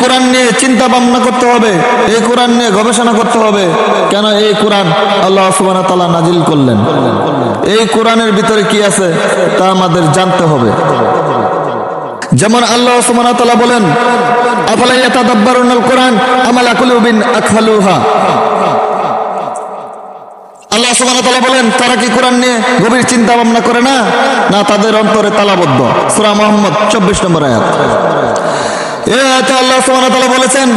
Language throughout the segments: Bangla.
কোরআন নিয়ে চিন্তা ভাবনা করতে হবে, এই কোরআন নিয়ে গবেষণা করতে হবে। কেন এই কোরআন আল্লাহ সুবাহ তালা নাজিল করলেন? এই কোরআনের ভিতরে কি আছে তা আমাদের জানতে হবে। যেমন আল্লাহ সুবহানাহু ওয়া তাআলা বলেন আফালা ইয়াতাদাব্বারুনাল কোরআন আমালা কুলুবিন আকফালুহা আল্লাহ সুবহানাহু বলেন, তারা কি কোরআন নিয়ে গভীর চিন্তা ভাবনা করে না? না, তাদের অন্তরে তালাবদ্ধ। সূরা মুহাম্মদ 24 নম্বর আয়াত। আয়াতে আল্লাহ সোহানা ওয়া বলেছেন,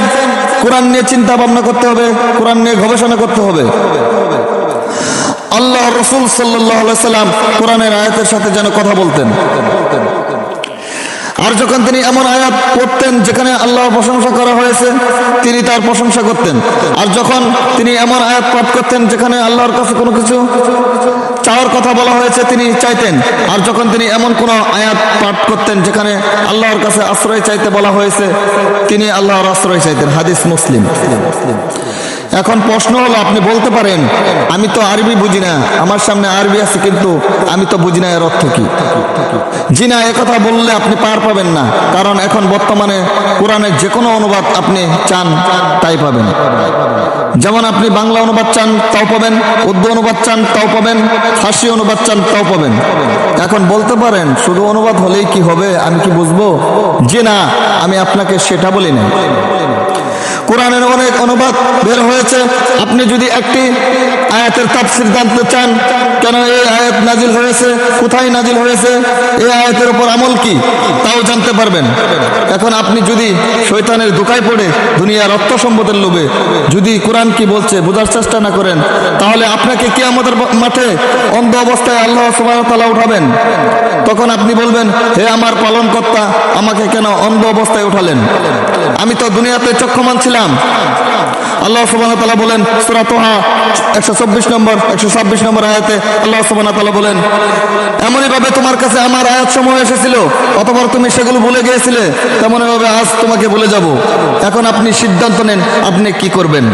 কোরআন নিয়ে চিন্তা ভাবনা করতে হবে, কোরআন নিয়ে গবেষণা করতে হবে। আল্লাহ রসুল সাল্লাহ সাল্লাম কোরআনের আয়াতের সাথে যেন কথা বলতেন। আর যখন তিনি এমন আয়াত পড়তেন যেখানে আল্লাহর প্রশংসা করা হয়েছে, তিনি তার প্রশংসা করতেন। আর যখন তিনি এমন আয়াত পাঠ করতেন যেখানে আল্লাহর কাছে কোনো কিছু চাওয়ার কথা বলা হয়েছে, তিনি চাইতেন। আর যখন তিনি এমন কোনো আয়াত পাঠ করতেন যেখানে আল্লাহর কাছে আশ্রয় চাইতে বলা হয়েছে, তিনি আল্লাহর আশ্রয় চাইতেন। হাদিস মুসলিম। এখন প্রশ্ন হলো, আপনি বলতে পারেন, আমি তো আরবি বুঝি না, আমার সামনে আরবি আছে কিন্তু আমি তো বুঝি না এর অর্থ কি। জি না কথা বললে আপনি পার পাবেন না, কারণ এখন বর্তমানে কোরআনের যে কোনো অনুবাদ আপনি চান, তাই পাবেন। যেমন আপনি বাংলা অনুবাদ চান, তাও পাবেন, উর্দু অনুবাদ চান, তাও পাবেন, ফার্সি অনুবাদ চান, তাও পাবেন। এখন বলতে পারেন, শুধু অনুবাদ হলেই কি হবে, আমি কি বুঝব? জি না, আমি আপনাকে সেটা বলি না কোরআনের অনেক অনুবাদ বের হয়েছে। আপনি যদি একটি আয়াতের তাফসির জানতে চান। কেন এই আয়াত নাজিল হয়েছে? কোথায় নাজিল হয়েছে? এই আয়াতের উপর আমল কি? তাও জানতে পারবেন। এখন আপনি যদি শৈতানের দোকায় পড়ে দুনিয়ার অর্থ সম্পদের লোভে যদি কোরআন কি বলছে বোঝার চেষ্টা না করেন, তাহলে আপনাকে কি আমাদের মাঠে অন্ধ অবস্থায় আল্লাহ সুবাহ তালা উঠাবেন। তখন আপনি বলবেন, হে আমার পালন কর্তা আমাকে কেন অন্ধ অবস্থায় উঠালেন? আমি তো দুনিয়াতে চক্ষমান ছিলাম। আল্লাহ সুবাহ তালা বলেন, সুরা তোহা, একশো চব্বিশ নম্বর, একশো ছাব্বিশ নম্বর আয়াতে আল্লাহ সুবাহ তালা বলেন, এমনইভাবে তোমার কাছে আমার আয়াত সময় এসেছিল অতবার তুমি সেগুলো ভুলে গিয়েছিলে, তেমনইভাবে আজ তোমাকে বলে যাব। এখন আপনি সিদ্ধান্ত নেন, আপনি কি করবেন।